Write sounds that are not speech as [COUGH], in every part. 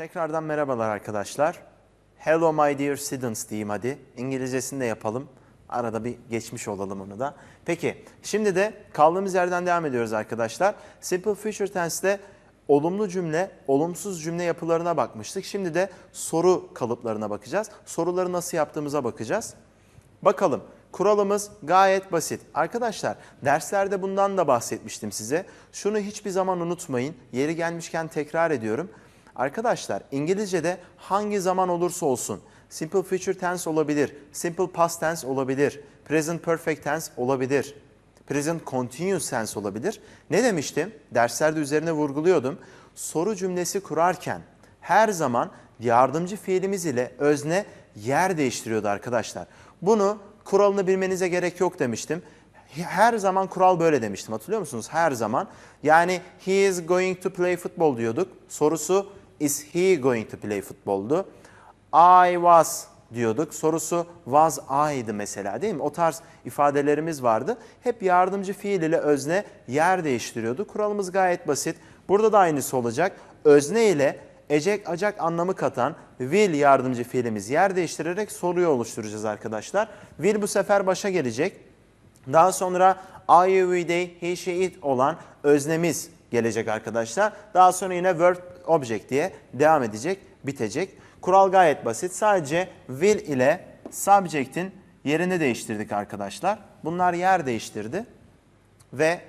Tekrardan merhabalar arkadaşlar. Hello my dear students diyeyim hadi. İngilizcesini de yapalım. Arada bir geçmiş olalım onu da. Peki şimdi de kaldığımız yerden devam ediyoruz arkadaşlar. Simple future tense'de olumlu cümle, olumsuz cümle yapılarına bakmıştık. Şimdi de soru kalıplarına bakacağız. Soruları nasıl yaptığımıza bakacağız. Bakalım. Kuralımız gayet basit. Arkadaşlar derslerde bundan da bahsetmiştim size. Şunu hiçbir zaman unutmayın. Yeri gelmişken tekrar ediyorum. Arkadaşlar İngilizce'de hangi zaman olursa olsun simple future tense olabilir, simple past tense olabilir, present perfect tense olabilir, present continuous tense olabilir. Ne demiştim? Derslerde üzerine vurguluyordum. Soru cümlesi kurarken her zaman yardımcı fiilimiz ile özne yer değiştiriyordu arkadaşlar. Bunu kuralını bilmenize gerek yok demiştim. Her zaman kural böyle demiştim hatırlıyor musunuz? Her zaman. Yani he is going to play football diyorduk. Sorusu is he going to play football'du. I was diyorduk. Sorusu was I'dı mesela değil mi? O tarz ifadelerimiz vardı. Hep yardımcı fiil ile özne yer değiştiriyordu. Kuralımız gayet basit. Burada da aynısı olacak. Özne ile ecek acak anlamı katan will yardımcı fiilimiz yer değiştirerek soruyu oluşturacağız arkadaşlar. Will bu sefer başa gelecek. Daha sonra I, we, they, he, she, it olan öznemiz gelecek arkadaşlar. Daha sonra yine verb object diye devam edecek, bitecek. Kural gayet basit. Sadece will ile subject'in yerini değiştirdik arkadaşlar. Bunlar yer değiştirdi ve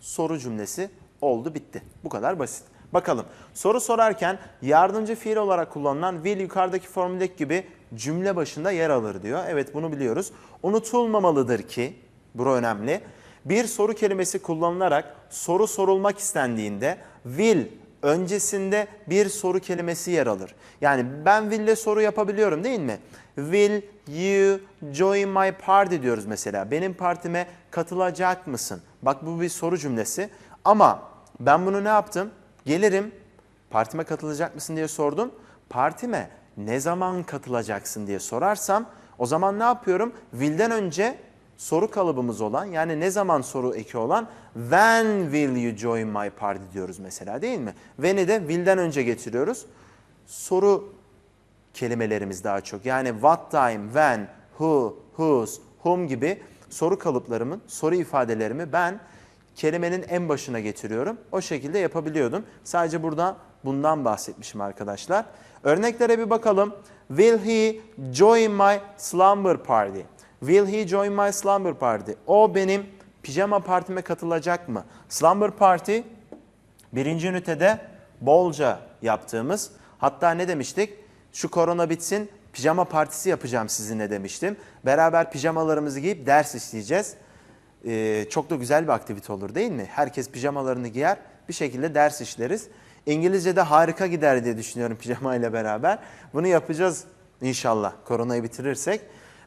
soru cümlesi oldu bitti. Bu kadar basit. Bakalım soru sorarken yardımcı fiil olarak kullanılan will yukarıdaki formüldeki gibi cümle başında yer alır diyor. Evet bunu biliyoruz. Unutulmamalıdır ki, bu önemli. Bir soru kelimesi kullanılarak soru sorulmak istendiğinde will öncesinde bir soru kelimesi yer alır. Yani ben will ile soru yapabiliyorum değil mi? Will you join my party diyoruz mesela. Benim partime katılacak mısın? Bak bu bir soru cümlesi. Ama ben bunu ne yaptım? Gelirim partime katılacak mısın diye sordum. Partime ne zaman katılacaksın diye sorarsam o zaman ne yapıyorum? Will'den önce soru kalıbımız olan yani ne zaman soru eki olan when will you join my party diyoruz mesela değil mi? When'i de will'den önce getiriyoruz. Soru kelimelerimiz daha çok. Yani what time, when, who, whose, whom gibi soru kalıplarımın, soru ifadelerimi ben kelimenin en başına getiriyorum. O şekilde yapabiliyordum. Sadece burada bundan bahsetmişim arkadaşlar. Örneklere bir bakalım. Will he join my slumber party? Will he join my slumber party? O benim pijama partime katılacak mı? Slumber party birinci ünitede bolca yaptığımız hatta ne demiştik? Şu korona bitsin pijama partisi yapacağım sizinle demiştim. Beraber pijamalarımızı giyip ders işleyeceğiz. Ee, çok da güzel bir aktivite olur değil mi? Herkes pijamalarını giyer bir şekilde ders işleriz. İngilizce'de harika gider diye düşünüyorum [LAUGHS] pijama ile beraber. Bunu yapacağız inşallah koronayı bitirirsek.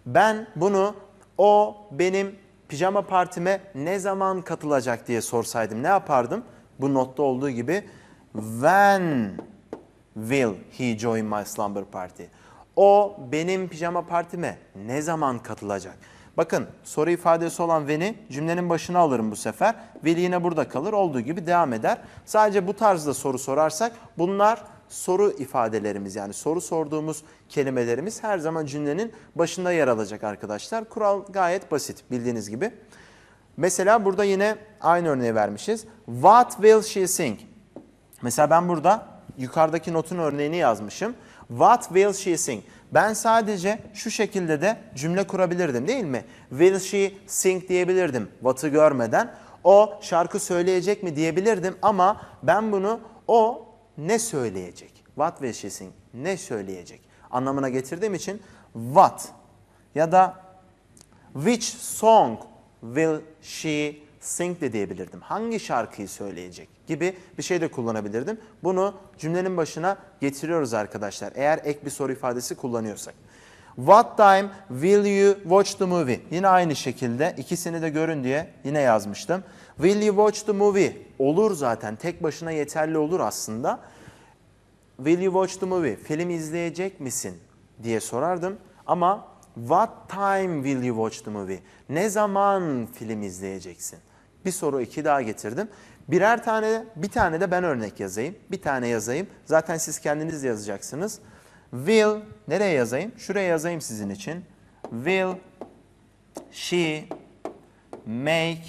Ben bunu o benim pijama partime ne zaman katılacak diye sorsaydım ne yapardım? Bu notta olduğu gibi when will he join my slumber party? O benim pijama partime ne zaman katılacak? Bakın soru ifadesi olan when'i cümlenin başına alırım bu sefer. Will yine burada kalır. Olduğu gibi devam eder. Sadece bu tarzda soru sorarsak bunlar soru ifadelerimiz yani soru sorduğumuz kelimelerimiz her zaman cümlenin başında yer alacak arkadaşlar. Kural gayet basit bildiğiniz gibi. Mesela burada yine aynı örneği vermişiz. What will she sing? Mesela ben burada yukarıdaki notun örneğini yazmışım. What will she sing? Ben sadece şu şekilde de cümle kurabilirdim değil mi? Will she sing diyebilirdim what'ı görmeden. O şarkı söyleyecek mi diyebilirdim ama ben bunu o ne söyleyecek? What will she sing? Ne söyleyecek? Anlamına getirdiğim için what ya da which song will she sing de diyebilirdim. Hangi şarkıyı söyleyecek gibi bir şey de kullanabilirdim. Bunu cümlenin başına getiriyoruz arkadaşlar. Eğer ek bir soru ifadesi kullanıyorsak. What time will you watch the movie? Yine aynı şekilde ikisini de görün diye yine yazmıştım. Will you watch the movie? Olur zaten. Tek başına yeterli olur aslında. Will you watch the movie? Film izleyecek misin? diye sorardım. Ama what time will you watch the movie? Ne zaman film izleyeceksin? Bir soru iki daha getirdim. Birer tane, bir tane de ben örnek yazayım. Bir tane yazayım. Zaten siz kendiniz yazacaksınız. Will, nereye yazayım? Şuraya yazayım sizin için. Will she make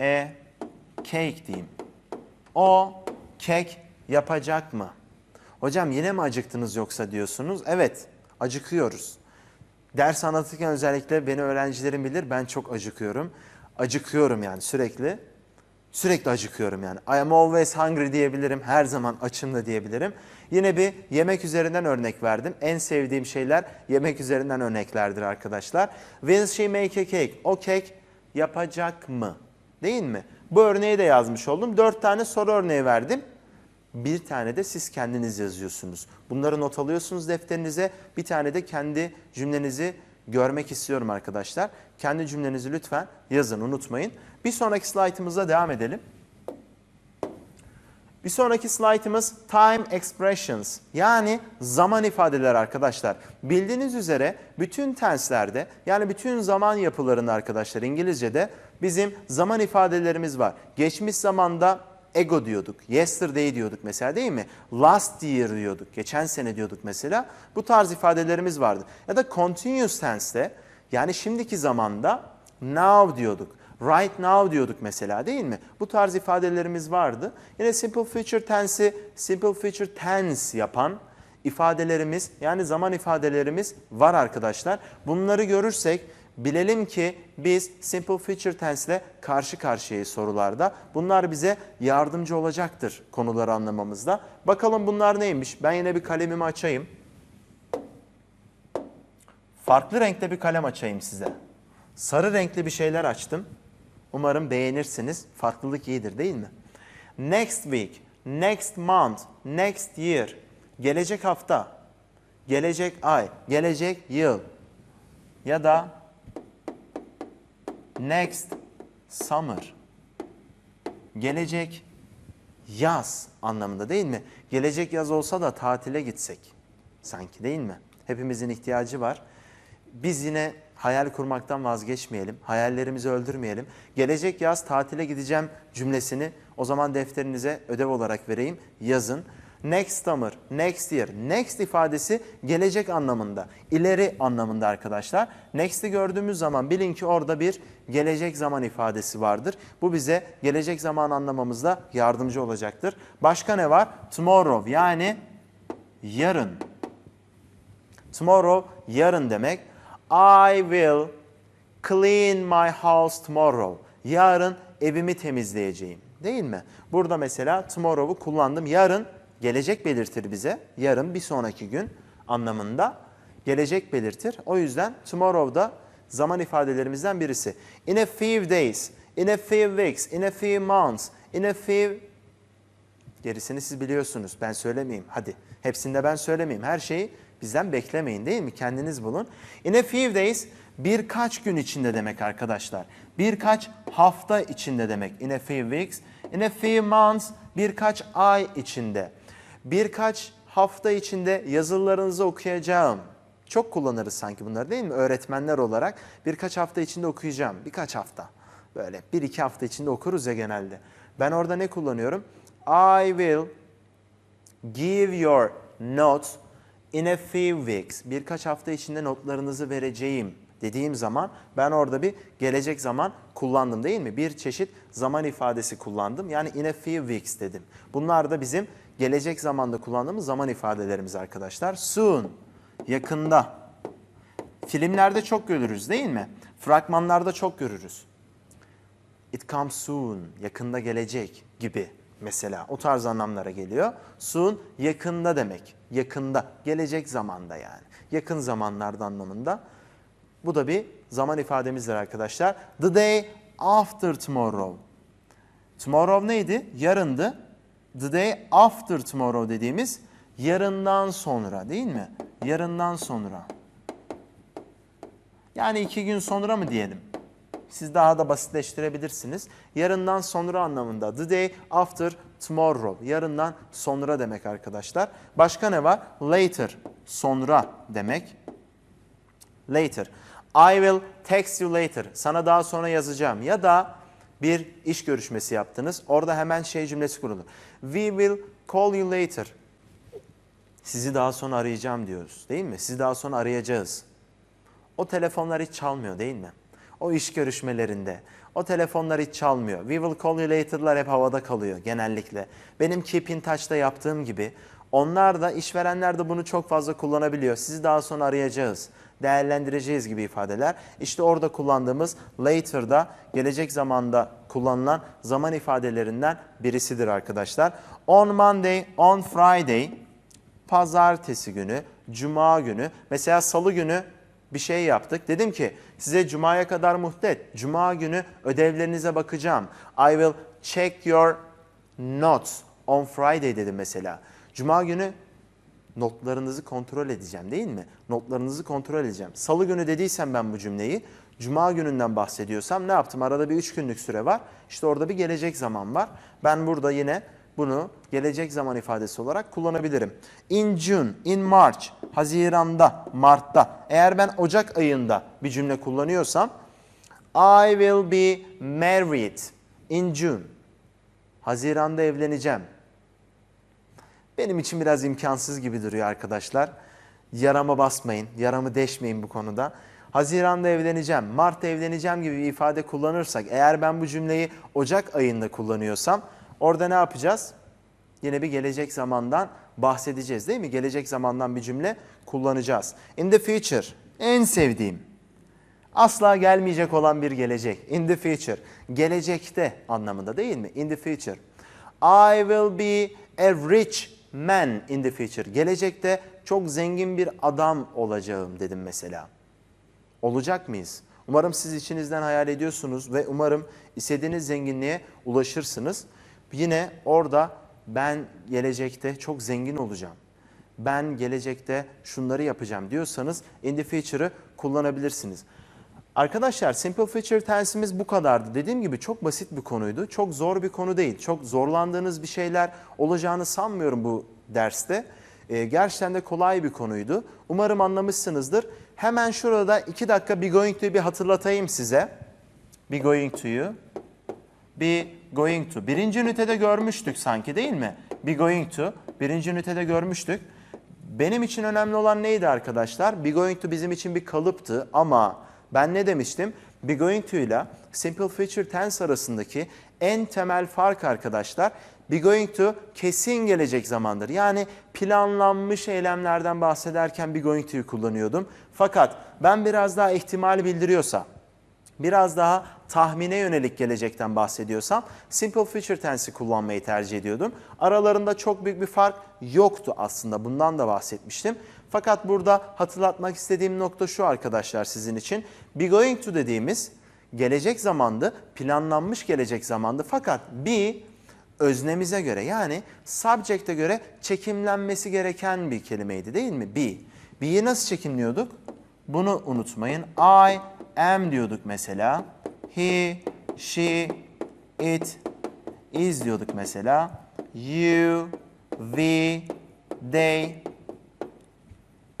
a cake diyeyim. O kek yapacak mı? Hocam yine mi acıktınız yoksa diyorsunuz. Evet, acıkıyoruz. Ders anlatırken özellikle beni öğrencilerim bilir ben çok acıkıyorum. Acıkıyorum yani sürekli. Sürekli acıkıyorum yani. I am always hungry diyebilirim. Her zaman açım da diyebilirim. Yine bir yemek üzerinden örnek verdim. En sevdiğim şeyler yemek üzerinden örneklerdir arkadaşlar. Will she make a cake? O kek yapacak mı? Değil mi? Bu örneği de yazmış oldum. Dört tane soru örneği verdim. Bir tane de siz kendiniz yazıyorsunuz. Bunları not alıyorsunuz defterinize. Bir tane de kendi cümlenizi görmek istiyorum arkadaşlar. Kendi cümlenizi lütfen yazın unutmayın. Bir sonraki slaytımıza devam edelim. Bir sonraki slaytımız time expressions yani zaman ifadeleri arkadaşlar. Bildiğiniz üzere bütün tenslerde yani bütün zaman yapılarında arkadaşlar İngilizce'de bizim zaman ifadelerimiz var. Geçmiş zamanda ego diyorduk, yesterday diyorduk mesela değil mi? Last year diyorduk, geçen sene diyorduk mesela. Bu tarz ifadelerimiz vardı. Ya da continuous tense'te yani şimdiki zamanda now diyorduk. Right now diyorduk mesela değil mi? Bu tarz ifadelerimiz vardı. Yine simple future tense'i simple future tense yapan ifadelerimiz yani zaman ifadelerimiz var arkadaşlar. Bunları görürsek bilelim ki biz simple future tense ile karşı karşıyayız sorularda. Bunlar bize yardımcı olacaktır konuları anlamamızda. Bakalım bunlar neymiş? Ben yine bir kalemimi açayım. Farklı renkte bir kalem açayım size. Sarı renkli bir şeyler açtım. Umarım beğenirsiniz. Farklılık iyidir değil mi? Next week, next month, next year. Gelecek hafta, gelecek ay, gelecek yıl. Ya da next summer. Gelecek yaz anlamında değil mi? Gelecek yaz olsa da tatile gitsek sanki değil mi? Hepimizin ihtiyacı var. Biz yine hayal kurmaktan vazgeçmeyelim. Hayallerimizi öldürmeyelim. Gelecek yaz tatile gideceğim cümlesini o zaman defterinize ödev olarak vereyim. Yazın. Next summer, next year. Next ifadesi gelecek anlamında, ileri anlamında arkadaşlar. Next'i gördüğümüz zaman bilin ki orada bir gelecek zaman ifadesi vardır. Bu bize gelecek zaman anlamamızda yardımcı olacaktır. Başka ne var? Tomorrow yani yarın. Tomorrow yarın demek. I will clean my house tomorrow. Yarın evimi temizleyeceğim. Değil mi? Burada mesela tomorrow'u kullandım. Yarın gelecek belirtir bize. Yarın bir sonraki gün anlamında gelecek belirtir. O yüzden tomorrow da zaman ifadelerimizden birisi. In a few days, in a few weeks, in a few months, in a few Gerisini siz biliyorsunuz. Ben söylemeyeyim. Hadi. Hepsinde ben söylemeyeyim. Her şeyi bizden beklemeyin değil mi? Kendiniz bulun. In a few days birkaç gün içinde demek arkadaşlar. Birkaç hafta içinde demek. In a few weeks. In a few months birkaç ay içinde. Birkaç hafta içinde yazılarınızı okuyacağım. Çok kullanırız sanki bunları değil mi? Öğretmenler olarak birkaç hafta içinde okuyacağım. Birkaç hafta. Böyle bir iki hafta içinde okuruz ya genelde. Ben orada ne kullanıyorum? I will give your notes in a few weeks. Birkaç hafta içinde notlarınızı vereceğim dediğim zaman ben orada bir gelecek zaman kullandım değil mi? Bir çeşit zaman ifadesi kullandım. Yani in a few weeks dedim. Bunlar da bizim gelecek zamanda kullandığımız zaman ifadelerimiz arkadaşlar. Soon, yakında. Filmlerde çok görürüz değil mi? Fragmanlarda çok görürüz. It comes soon, yakında gelecek gibi mesela. O tarz anlamlara geliyor. Soon yakında demek. Yakında, gelecek zamanda yani. Yakın zamanlarda anlamında. Bu da bir zaman ifademizdir arkadaşlar. The day after tomorrow. Tomorrow neydi? Yarındı. The day after tomorrow dediğimiz yarından sonra değil mi? Yarından sonra. Yani iki gün sonra mı diyelim? Siz daha da basitleştirebilirsiniz. Yarından sonra anlamında. The day after tomorrow. Yarından sonra demek arkadaşlar. Başka ne var? Later. Sonra demek. Later. I will text you later. Sana daha sonra yazacağım. Ya da bir iş görüşmesi yaptınız. Orada hemen şey cümlesi kurulur. We will call you later. Sizi daha sonra arayacağım diyoruz değil mi? Sizi daha sonra arayacağız. O telefonlar hiç çalmıyor değil mi? O iş görüşmelerinde. O telefonlar hiç çalmıyor. We will call you later'lar hep havada kalıyor genellikle. Benim keep in touch'ta yaptığım gibi onlar da işverenler de bunu çok fazla kullanabiliyor. Sizi daha sonra arayacağız, değerlendireceğiz gibi ifadeler. İşte orada kullandığımız later'da gelecek zamanda kullanılan zaman ifadelerinden birisidir arkadaşlar. On Monday, on Friday, pazartesi günü, cuma günü, mesela salı günü bir şey yaptık. Dedim ki size cumaya kadar muhtet. Cuma günü ödevlerinize bakacağım. I will check your notes on Friday dedim mesela. Cuma günü notlarınızı kontrol edeceğim değil mi? Notlarınızı kontrol edeceğim. Salı günü dediysem ben bu cümleyi, cuma gününden bahsediyorsam ne yaptım? Arada bir üç günlük süre var. İşte orada bir gelecek zaman var. Ben burada yine bunu gelecek zaman ifadesi olarak kullanabilirim. In June, in March, Haziran'da, Mart'ta. Eğer ben Ocak ayında bir cümle kullanıyorsam I will be married in June. Haziran'da evleneceğim. Benim için biraz imkansız gibi duruyor arkadaşlar. Yarama basmayın, yaramı deşmeyin bu konuda. Haziran'da evleneceğim, Mart'ta evleneceğim gibi bir ifade kullanırsak, eğer ben bu cümleyi Ocak ayında kullanıyorsam, orada ne yapacağız? Yine bir gelecek zamandan bahsedeceğiz değil mi? Gelecek zamandan bir cümle kullanacağız. In the future, en sevdiğim. Asla gelmeyecek olan bir gelecek. In the future. Gelecekte anlamında değil mi? In the future. I will be a rich man in the future. Gelecekte çok zengin bir adam olacağım dedim mesela. Olacak mıyız? Umarım siz içinizden hayal ediyorsunuz ve umarım istediğiniz zenginliğe ulaşırsınız. Yine orada ben gelecekte çok zengin olacağım. Ben gelecekte şunları yapacağım diyorsanız in the future'ı kullanabilirsiniz. Arkadaşlar simple future tense'imiz bu kadardı. Dediğim gibi çok basit bir konuydu. Çok zor bir konu değil. Çok zorlandığınız bir şeyler olacağını sanmıyorum bu derste. Ee, gerçekten de kolay bir konuydu. Umarım anlamışsınızdır. Hemen şurada iki dakika be going to'yu bir hatırlatayım size. Be going to'yu. Be going to. Birinci ünitede görmüştük sanki değil mi? Be going to. Birinci ünitede görmüştük. Benim için önemli olan neydi arkadaşlar? Be going to bizim için bir kalıptı ama ben ne demiştim? Be going to ile simple future tense arasındaki en temel fark arkadaşlar be going to kesin gelecek zamandır. Yani planlanmış eylemlerden bahsederken be going to'yu kullanıyordum. Fakat ben biraz daha ihtimal bildiriyorsa, biraz daha tahmine yönelik gelecekten bahsediyorsam simple future tense'i kullanmayı tercih ediyordum. Aralarında çok büyük bir fark yoktu aslında. Bundan da bahsetmiştim. Fakat burada hatırlatmak istediğim nokta şu arkadaşlar sizin için. Be going to dediğimiz gelecek zamandı, planlanmış gelecek zamandı. Fakat be öznemize göre yani subject'e göre çekimlenmesi gereken bir kelimeydi değil mi? Be. Be'yi nasıl çekimliyorduk? Bunu unutmayın. I am diyorduk mesela. He, she, it, is diyorduk mesela. You, we, they,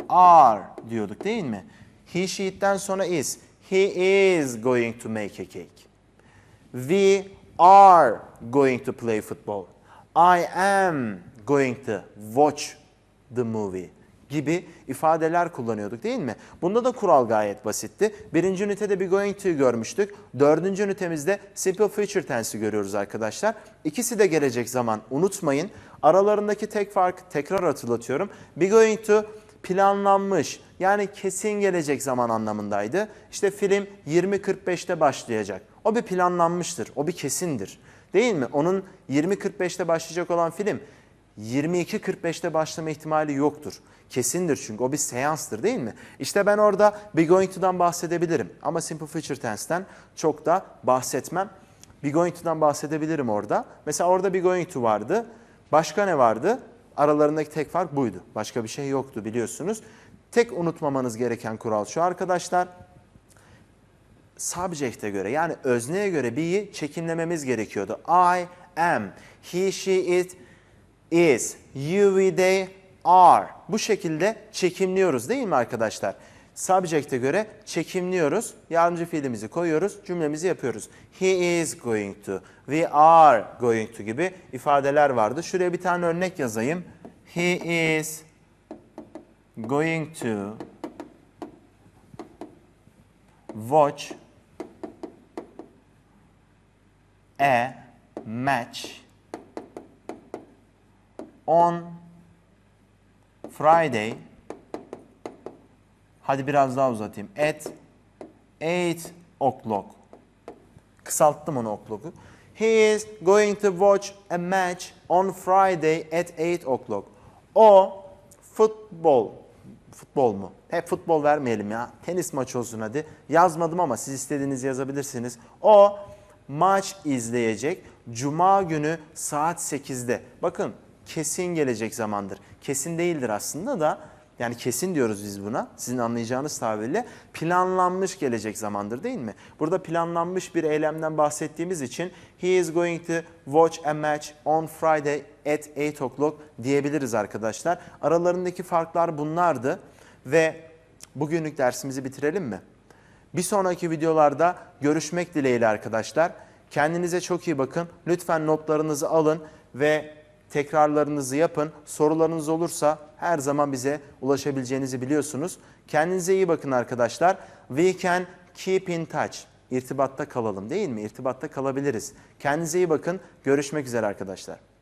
are diyorduk değil mi? He, she, it'ten sonra is. He is going to make a cake. We are going to play football. I am going to watch the movie gibi ifadeler kullanıyorduk değil mi? Bunda da kural gayet basitti. Birinci ünitede bir going to'yu görmüştük. Dördüncü ünitemizde simple future tense'i görüyoruz arkadaşlar. İkisi de gelecek zaman unutmayın. Aralarındaki tek fark tekrar hatırlatıyorum. Be going to planlanmış yani kesin gelecek zaman anlamındaydı. İşte film 20.45'te başlayacak. O bir planlanmıştır, o bir kesindir. Değil mi? Onun 20.45'te başlayacak olan film 22.45'te başlama ihtimali yoktur. Kesindir çünkü o bir seanstır değil mi? İşte ben orada be going to'dan bahsedebilirim ama simple future tense'ten çok da bahsetmem. Be going to'dan bahsedebilirim orada. Mesela orada be going to vardı. Başka ne vardı? Aralarındaki tek fark buydu. Başka bir şey yoktu biliyorsunuz. Tek unutmamanız gereken kural şu arkadaşlar. Subject'e göre yani özneye göre be'yi çekimlememiz gerekiyordu. I am, he, she, it is, you, they are. Bu şekilde çekimliyoruz değil mi arkadaşlar? subject'e göre çekimliyoruz. Yardımcı fiilimizi koyuyoruz, cümlemizi yapıyoruz. He is going to, we are going to gibi ifadeler vardı. Şuraya bir tane örnek yazayım. He is going to watch a match on Friday hadi biraz daha uzatayım at 8 o'clock kısalttım onu o'clock'u he is going to watch a match on Friday at 8 o'clock o futbol futbol mu? Hep futbol vermeyelim ya. Tenis maçı olsun hadi. Yazmadım ama siz istediğinizi yazabilirsiniz. O maç izleyecek. Cuma günü saat 8'de. Bakın kesin gelecek zamandır. Kesin değildir aslında da yani kesin diyoruz biz buna. Sizin anlayacağınız tabirle planlanmış gelecek zamandır değil mi? Burada planlanmış bir eylemden bahsettiğimiz için he is going to watch a match on Friday at 8 o'clock diyebiliriz arkadaşlar. Aralarındaki farklar bunlardı ve bugünlük dersimizi bitirelim mi? Bir sonraki videolarda görüşmek dileğiyle arkadaşlar. Kendinize çok iyi bakın. Lütfen notlarınızı alın ve tekrarlarınızı yapın. Sorularınız olursa her zaman bize ulaşabileceğinizi biliyorsunuz. Kendinize iyi bakın arkadaşlar. We can keep in touch. İrtibatta kalalım değil mi? İrtibatta kalabiliriz. Kendinize iyi bakın. Görüşmek üzere arkadaşlar.